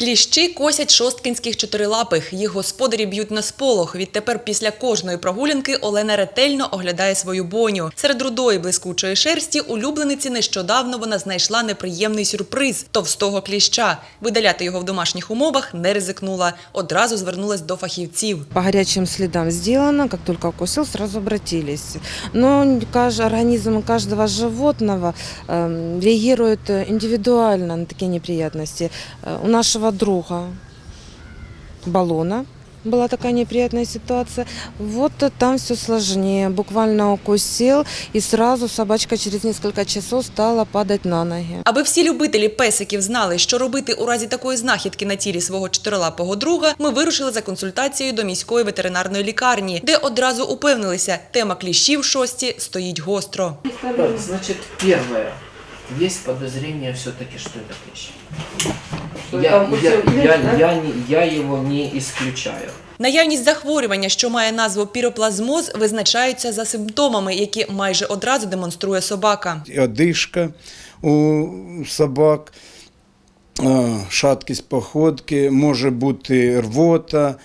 Кліщі косять шосткинських чотирилапих. Їх господарі б'ють на сполох. Відтепер після кожної прогулянки Олена ретельно оглядає свою боню. Серед рудої блискучої шерсті улюблениці нещодавно вона знайшла неприємний сюрприз товстого кліща. Видаляти його в домашніх умовах не ризикнула. Одразу звернулась до фахівців. По горячим следам сделано, как только укусил, сразу обратились. Но каждый, организм каждого животного эм, реагирует э, индивидуально на такие неприятности. Э, У нашего друга баллона была такая неприятная ситуация. Вот э, там все сложнее. Буквально укусил, и сразу собачка через несколько часов стала падать на ноги. Аби всі любителі песиків знали, що робити у разі такої знахідки на тілі свого чотирилапого друга, ми вирушили за консультацією до міської ветеринарної лікарні, де одразу упевнилися, тема кліщів в шості стоїть гостро. Так, значит, первое. Есть подозрение все-таки, что это клещ. Что Я, там я, укусил я, да? я, не- я его не исключаю. Наявність захворювання, що має назву піроплазмоз, визначається за симптомами, які майже одразу демонструє собака. одишка у собак, шаткість походки, може бути рвота,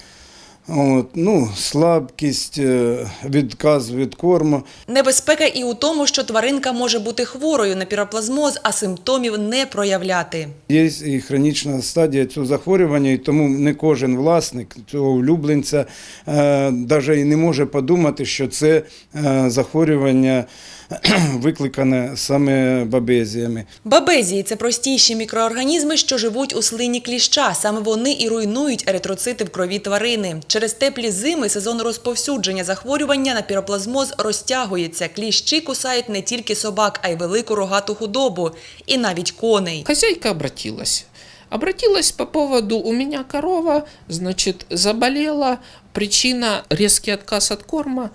от, ну, слабкість, е, відказ від корму. Небезпека і у тому, що тваринка може бути хворою на піроплазмоз, а симптомів не проявляти. Є і хронічна стадія цього захворювання, і тому не кожен власник цього улюбленця навіть і не може подумати, що це е, захворювання викликане саме бабезіями. Бабезії це простіші мікроорганізми, що живуть у слині кліща. Саме вони і руйнують еритроцити в крові тварини. Через теплі зими сезон розповсюдження захворювання на піроплазмоз розтягується. Кліщі кусають не тільки собак, а й велику рогату худобу, і навіть коней. Хозяйка обратилась. Обратилась по поводу «у меня корова, значит, заболела, причина резкий отказ от корма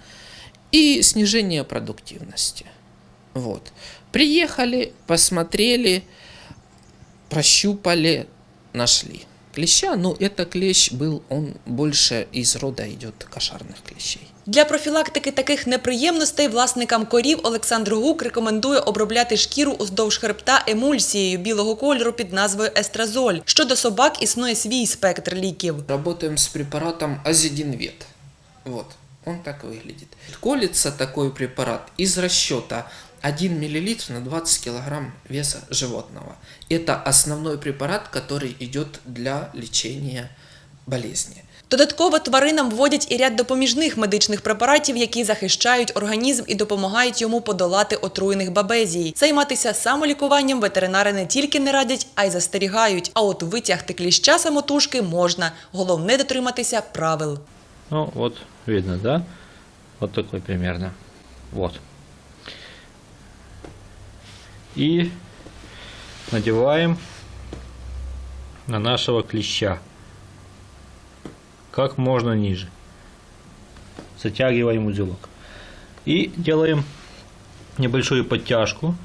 и снижение продуктивности». Вот. Приехали, посмотрели, прощупали, нашли. Клеща, ну это клещ был, он больше из рода идет кошарных клещей. Для профілактики таких неприємностей власникам корів Олександр Гук рекомендує обробляти шкіру уздовж хребта емульсією білого кольору під назвою естразоль. Щодо собак існує свій спектр ліків. Работаем с препаратом Азидинвет. Вот, он так выглядит. Колется такой препарат из расчета 1 мл на 20 кг веса животного. Это основной препарат, который идет для лечения болезни. Додатково тваринам вводять і ряд допоміжних медичних препаратів, які захищають організм і допомагають йому подолати отруєних бабезій. Займатися самолікуванням ветеринари не тільки не радять, а й застерігають. А от витягти кліща самотужки можна. Головне дотриматися правил. Ну, вот видно, да? Вот такой примерно. Вот. И надеваем на нашего клеща. Как можно ниже. Затягиваем узелок. И делаем небольшую подтяжку.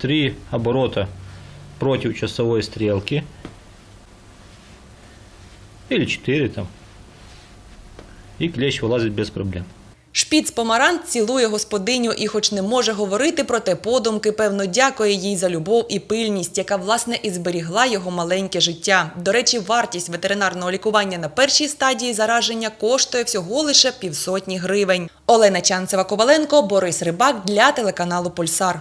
Три оборота против часовой стрелки. Или четыре там. И клещ вылазит без проблем. Шпіц помарант цілує господиню і, хоч не може говорити, проте подумки, певно, дякує їй за любов і пильність, яка власне і зберігла його маленьке життя. До речі, вартість ветеринарного лікування на першій стадії зараження коштує всього лише півсотні гривень. Олена Чанцева Коваленко, Борис Рибак для телеканалу Пульсар.